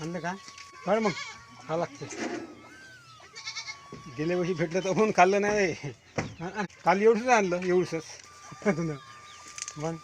आणलं का? काय मग. खा लागते गेल्या वर्षी भेटलं तर म्हणून खाल्लं नाही. हा, हा. काल एवढंच आणलं एवढंच मग.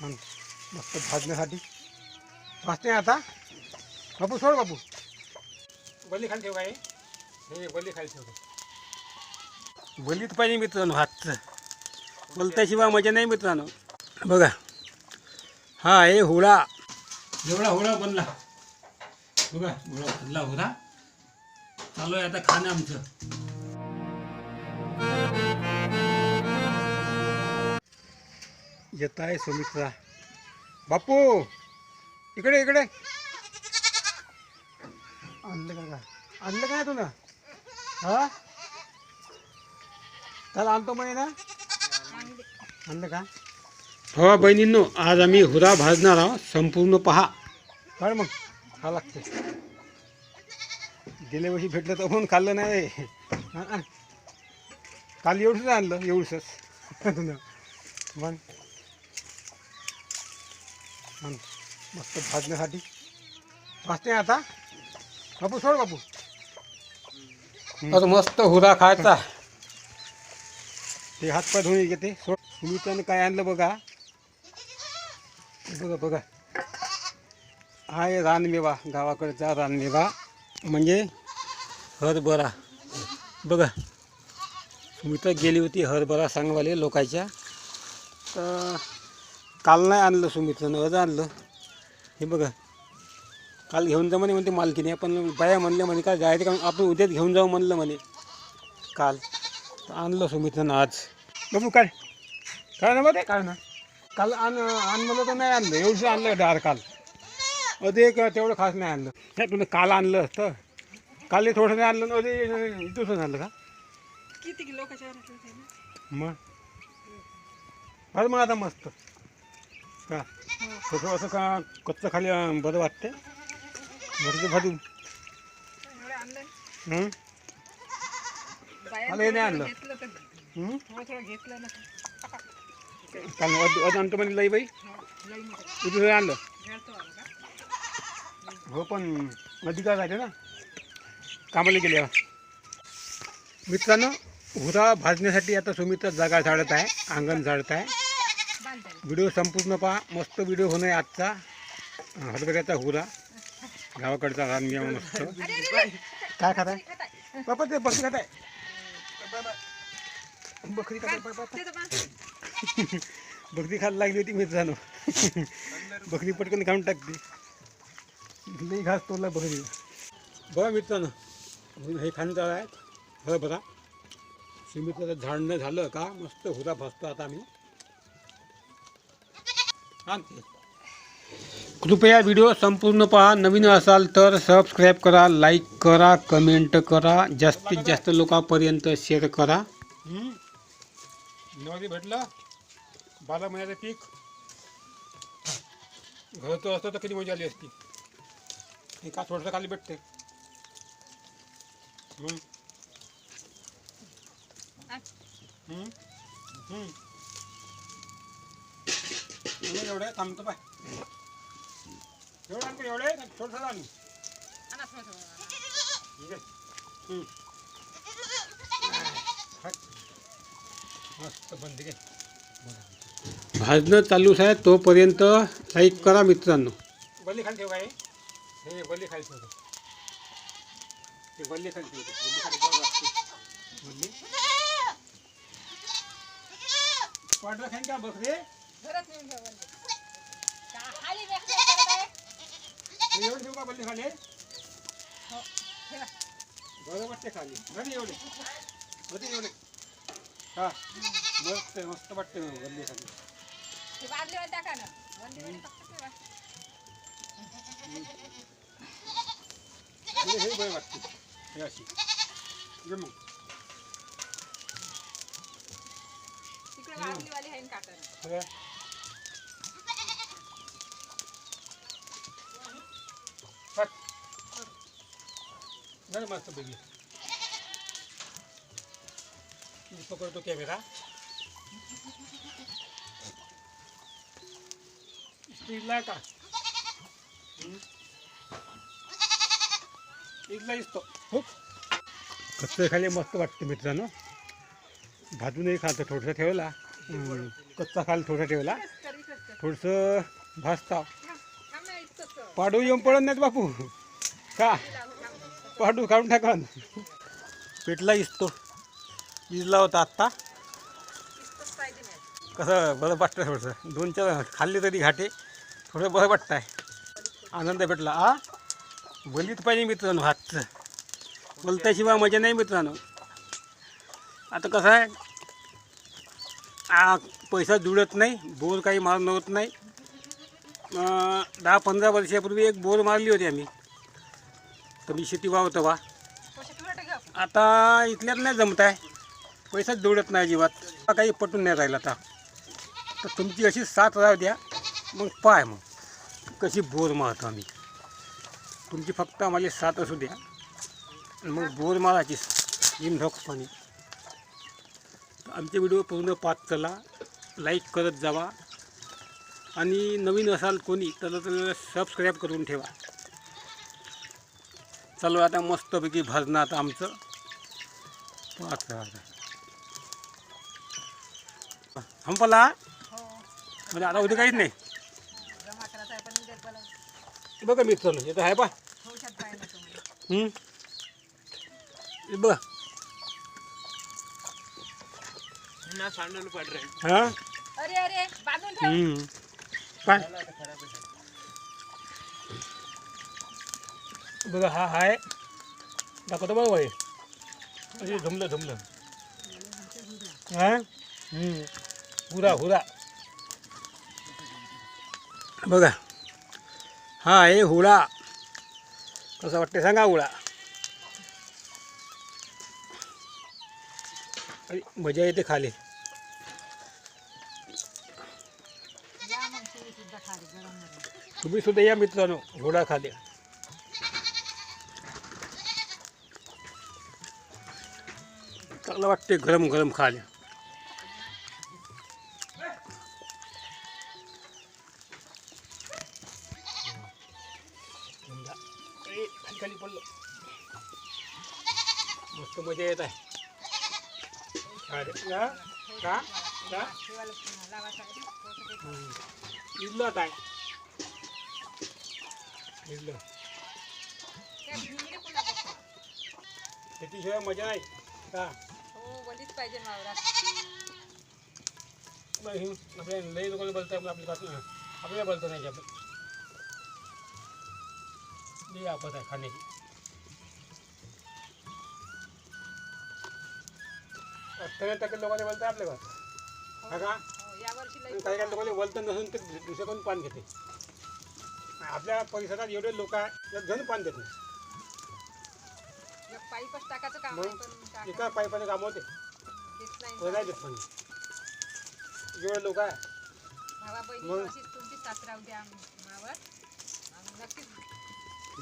मग. मस्त भाजण्यासाठी. भाजते आता. बापू सोड बापू. बली खाली ठेव काय हे बली खाली ठेवतो बलीत पाहिजे मित्रांनो हातचं बोलताशिवाय मजा नाही मित्रांनो. बघा. हा आहे होळा. एवढा होळा बनला. बघा होळा बनला होळा चालू आहे आता खाणं आमचं. येत आहे सुमित्रा. बापू इकडे इकडे. आणलं का? आणलं काय तुला? हा? त्याला आणतो म्हणे ना? आणलं का? हो बहिणींनो आज आम्ही हुरा भाजणार आहोत. संपूर्ण पहा. काय मग. खा लागते. गेल्या वर्षी भेटलं तर म्हणून खाल्लं नाही. हा, हा. काल एवढंच आणलं एवढंच. मग मग मस्त भाजण्यासाठी. भाजते आता. बापू सोड बापू. आता मस्त हुरा खायचा. ते हात पाय धुवून घेते. सोड. सुमित्रानं काय आणलं बघा. बघा बघा. हा आहे रानमेवा गावाकडचा रानमेवा. म्हणजे हरभरा. बघा. मी तर गेली होती हरभरा सांगवाले लोकांच्या. तर काल नाही आणलं सुमित्रनं आज आणलं. हे बघा. काल घेऊन जा म्हणे म्हणते मालकीने. पण बाया म्हणले म्हणे काय जायचं का आपण उद्याच घेऊन जाऊ म्हणलं म्हणे. काल. तर आणलं सुमित्रनं आज. बघू काय. काय ना ते काय ना. काल आण आण म्हणलं तर नाही आणलं. एवढं आणलं डार काल. अधिक तेवढं खास नाही आणलं. नाही तुला काल आणलं असतं. काल हे थोडं नाही आणलं अरे दुसरं आणलं का? किती किलो मग? बरं मग आता मस्त. का? थोडं असं का कच्चं खाली बरं वाटते भरतं भाजून आणलं नाही आणलं. घेतलं हं? थोडं थोडं घेतलं ना. काल अद अद आणतो म्हणे लई बाई तुझं आणलं? हो पण अधिकार आहे ना? कामाला गेल्यावर मित्रांनो हुरा भाजण्यासाठी आता सुमित्रा जागा झाडत आहे अंगण झाडत आहे. व्हिडिओ संपूर्ण पहा. मस्त व्हिडिओ आहे आजचा. हरभऱ्याचा हुरा. गावाकडचा रानमिया मस्त. काय खात आहे बाबा ते बकरी खात आहे बकरी खात आहे. बकरी खायला लागली होती मित्रांनो बकरी पटकन खाऊन टाकते. लई घास तोडला बकरी. बघा मित्रांनो हे खाणं आहे. बरं बघा. सुमित्राचं झाडणं झालं का? मस्त हुरा फसतो आता आम्ही. कृपया व्हिडिओ संपूर्ण पहा. नवीन असाल तर सबस्क्राईब करा लाईक करा कमेंट करा. जास्तीत जास्त लोकांपर्यंत शेअर करा. भेटलं. बारा महिन्याचं पीक. घरचं असतं तर किती मजा आली असती. हे का थोडंसं खाली भेटते. एवढं एवढं थांबतो पाय. एवढं एवढे थोडंसं आणू. ठीक आहे. मस्त बंद घे. भाजणं चालूच आहे तोपर्यंत लाईक करा मित्रांनो. बल्ली खाली ठेव काय हे बल्ली खाली ठेवतो ते बल्ली खाली बल्ली बल्ली पांढरा खाईन का बकरे ठेव? हे एवढे ठेवू का बल्ली खाली? हो, ठेवा. बरं वाटते खाली. बरं एवढे. बरं एवढे. हा. मस्त मस्त वाटते बल्ली खाली ते बादलीवर टाका ना वंदीवर फक्त ठेवा. हे हे बरं वाटते हे अशी ये मग तिकडे बादलीवाली आहे ना काकानं. हे. हट. नाही मस्त पैकी मी पकडतो कॅमेरा स्पीडला का? इथला दिसतो खूप कच्चं खाली मस्त वाटतं मित्रांनो. भाजूनही खालतं थोडंसं ठेवला. कच्चा खाल थोडा ठेवला. थोडंसं भाजता. पाडू येऊन पडत नाहीत बापू. का पाडू काढून टाका. पेटला इसतो इजला होता आत्ता. कसं बरं वाटतं थोडंसं. दोन चार खाल्ले तरी घाटे थोडं बरं वाटतं आहे आनंद भेटला. आ? बोलीत पाहिजे मित्रांनो हातचं बोलत्याशिवाय मजा नाही मित्रांनो. आता कसं आहे आ पैसा जुळत नाही बोर काही मार होत नाही. दहा पंधरा वर्षापूर्वी एक बोर मारली होती आम्ही. तर मी शेती वावतो वा आता इथल्यात नाही जमत आहे. पैसाच जुळत नाही अजिबात. काही पटून नाही राहिला आता. तर तुमची अशी साथ राहू द्या. मग पाय मग. कशी बोर मारतो आम्ही. तुमची फक्त आम्हाला साथ असू द्या. आणि मग बोर मारायची हिम पाणी आमचे व्हिडिओ पूर्ण पाच चला. लाईक करत जावा. आणि नवीन असाल कोणी तर सबस्क्राईब करून ठेवा. चालू आता मस्तपैकी भरणं आता आमचं. पाच आता संपला म्हणजे आता उद्या काहीच नाही. बघा येतं आहे पा. बघा. हां? अरे अरे बांधून ठेव. हं. काय? बघा हा आहे दाखवतो बघा बाई. अरे झुमलं झुमलं. हं. हुरा हुरा. बघा. हा आहे हुळा. कसं वाटते सांगा हुळा. अरे मजा येते खाली. तुम्ही सुद्धा या मित्रांनो घोडा खाली. चांगलं वाटते गरम गरम खाली. खाली खाली पडलं मस्त मजा येत आहे अरे, का? का? का? हम्म. इथलं आता आहे इथलं त्याच्याशिवाय मजा नाही का हो वलीच पाहिजे वावरात मग हे आपल्या लई लोकांना बोलतं आपलं आपल्या पासून आपल्याला बोलतो नाही आपण लई आपत आहे खाण्याची. अठ्ठावीस टक्के लोकांना बोलतं आपल्या घरात हा. का? हो या आणि काही काही लोकांना बोलतं नसून ते दुसऱ्याकडून पान घेते. आपल्या परिसरात एवढे लोक आहे जण पान देत नाही. एक पाईपच टाकायचं काम मग आहे, पण टाका- एका पाईपाने काम होते. देत नाही. देत पाणी. एवढे लोक आहे भावा बहिणी मग? अशीच तुमची साथ राहू द्या मावर नक्कीच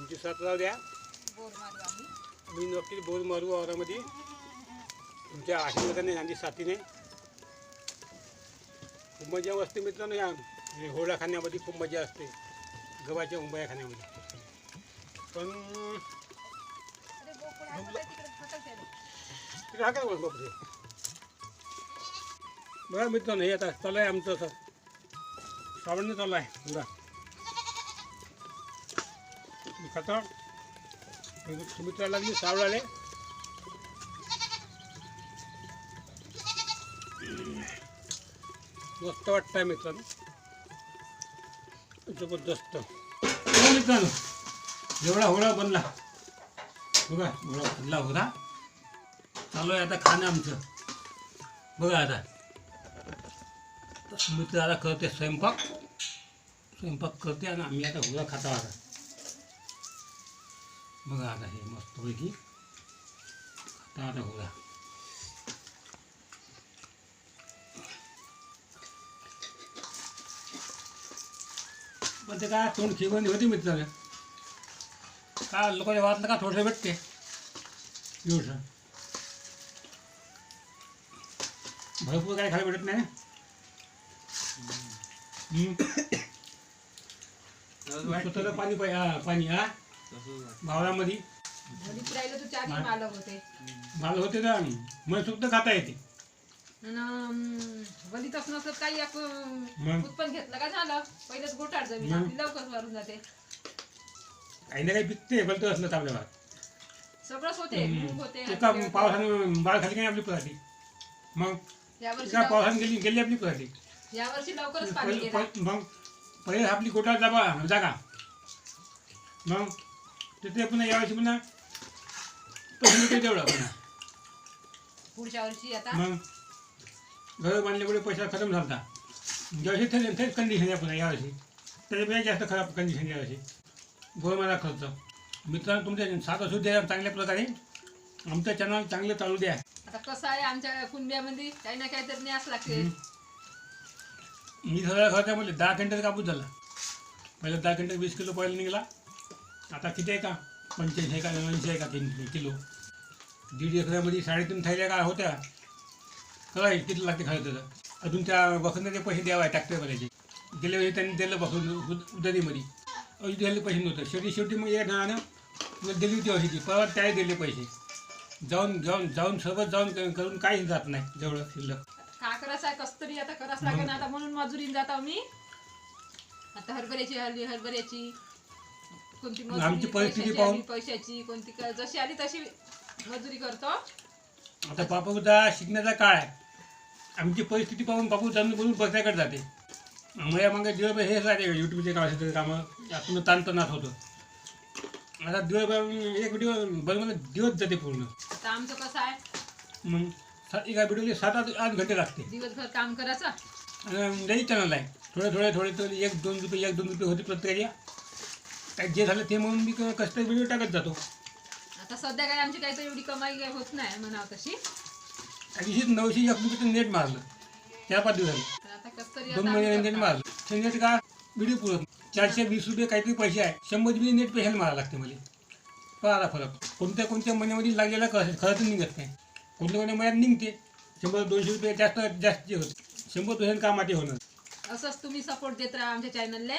तुमची साथ राहू द्या. मी नक्कीच बोर मारू वावरामध्ये तुमच्या आशीर्वादाने आणि साथीने. खूप मजा असते मित्रांनो या हे होळा खाण्यामध्ये खूप मजा असते. गव्हाच्या उंबाया खाण्यामध्ये. पण बघा हा काय बोल बापरे बघा मित्रांनो हे आता चालू आहे आमचं असं. श्रावण चालू आहे. पुरा मी खाता. सुमित्रा लागली सावळाले मस्त वाटतंय मित्रांनो. जबरदस्त. हो, मित्रांनो एवढा होळा बनला. बघा एवढा बनला होता चालू आहे आता खाणं आमचं. बघा आता. मित्र आता करते स्वयंपाक. स्वयंपाक करते आणि आम्ही आता होळा खाता आता. बघा आता हे मस्तपैकी आता हुरा पण ते काय तोंड खिवणी होती मित्राने का लोकांच्या वाटलं का थोडंसं भेटते? एवढं. भरपूर काय खायला भेटत नाही. स्वतःला पाणी पाहि- हा, पाणी हा? भावरामध्ये राहिलं तर चारही मालक होते. मला होते ना मन सुद्धा खाता येते. वलीतच नसत काही एक मग? उत्पन्न घेतलं का झालं? पहिलेच गोटाड जमीन मग? आपली लवकर भरून जाते. काही ना काही पिकते भलतं असलं तर आपल्या भात सगळंच होते मूग होते एका हरभरे होते. पावसानं बाळ खाली काही आपली पराठी? मग? यावर्षी एका पावसानं गेली गेली आपली पराठी? यावर्षी लवकरच पाणी गेलं मग? पहिले आपली गोटा जागा जागा. मग? तिथे पुन्हा यावर्षी पुन्हा पैसे तेवढं पुन्हा. पुढच्या वर्षी आता? मग घर बांधल्यामुळे पैसा खतम झाला ज्यावर्षी ते तेच कंडिशन आहे पुन्हा यावर्षी. त्याच्यापेक्षा जास्त खराब कंडिशन यावर्षी. मला खर्च. मित्रांनो तुमच्या साथ असू द्या चांगल्या प्रकारे. आमचं चॅनल चांगलं चालू द्या. आता कसं आहे आमच्या कुंब्यामध्ये काही ना काहीतरी न्यास लागते. मी सगळ्या खर्चामध्ये दहा क्विंटल कापूस झाला. पहिलं दहा क्विंटल वीस किलो पहिला निघाला. आता किती आहे का? पंच्याऐंशी आहे का? ऐंशी आहे का तीन किलो? दीड एकरामध्ये साडेतीन थैल्या का होत्या? काय किती लागते खरं त्याचं? अजून त्या वखंडाचे पैसे द्यावा ट्रॅक्टरवाल्याचे गेल्या वेळी त्यांनी दिलं बसून उदरीमध्ये. अजून दिले पैसे नव्हतं. शेवटी शेवटी मग एक मग दिली होती ती. परवा त्याही दिले पैसे. जाऊन जाऊन जाऊन सोबत जाऊन करून काहीच जात नाही. जेवढं शिल्लक. का करायचं आहे कस तरी आता करावंच लागेल आता म्हणून मजुरीन जातो मी आता हरभऱ्याची हरभऱ्याची. कोणती मजुरी, आमची परिस्थिती पैशाची पाहून- आली, पैशाची कोणती क- जशी आली तशी मजुरी करतो. आता बापूचा शिकण्याचा काळ आहे. आमची परिस्थिती पाहून बापू जाणून बोलून बसायकडे जाते. मग मग दिवसभर हेच राहते युट्यूबचे कामाचे कामं. आपण ताणतणात होतो. आता दिवसभर एक व्हिडिओ बनवायला दिवस जाते पूर्ण. आता आमचं कसं आहे? मग सा- एका व्हिडिओला सात आठ आठ घंटे लागते. दिवसभर काम करायचं? आणि लई चॅनल आहे. थोडे थोडे थोडे थोडे एक दोन रुपये एक दोन रुपये होते प्रत्येकाच्या काय जे झालं ते म्हणून मी कष्ट व्हिडिओ टाकत जातो. आता सध्या काय आमची काही तर एवढी कमाई काही होत नाही म्हणावं तशी. त्या दिवशी नऊशे एक रुपये नेट मारलं. त्या पाच दिवसांनी तर आता कस तरी दोन आता महिने आम्ही नेट. मारलं. ते नेट का व्हिडिओ पुरत चारशे वीस रुपये काहीतरी पैसे आहे. शंभर रुपये नेट पैशाला मारावं लागते मला. कळाला फरक. कोणत्या कोणत्या महिन्यामध्ये लागलेला खर्च खर्च निघत नाही. कोणत्या कोणत्या महिन्यात निघते? शंभर दोनशे रुपये जास्त जास्त होते. शंभर दोनशे कामाचे होणार. असंच तुम्ही सपोर्ट देत राहा आमच्या चॅनलला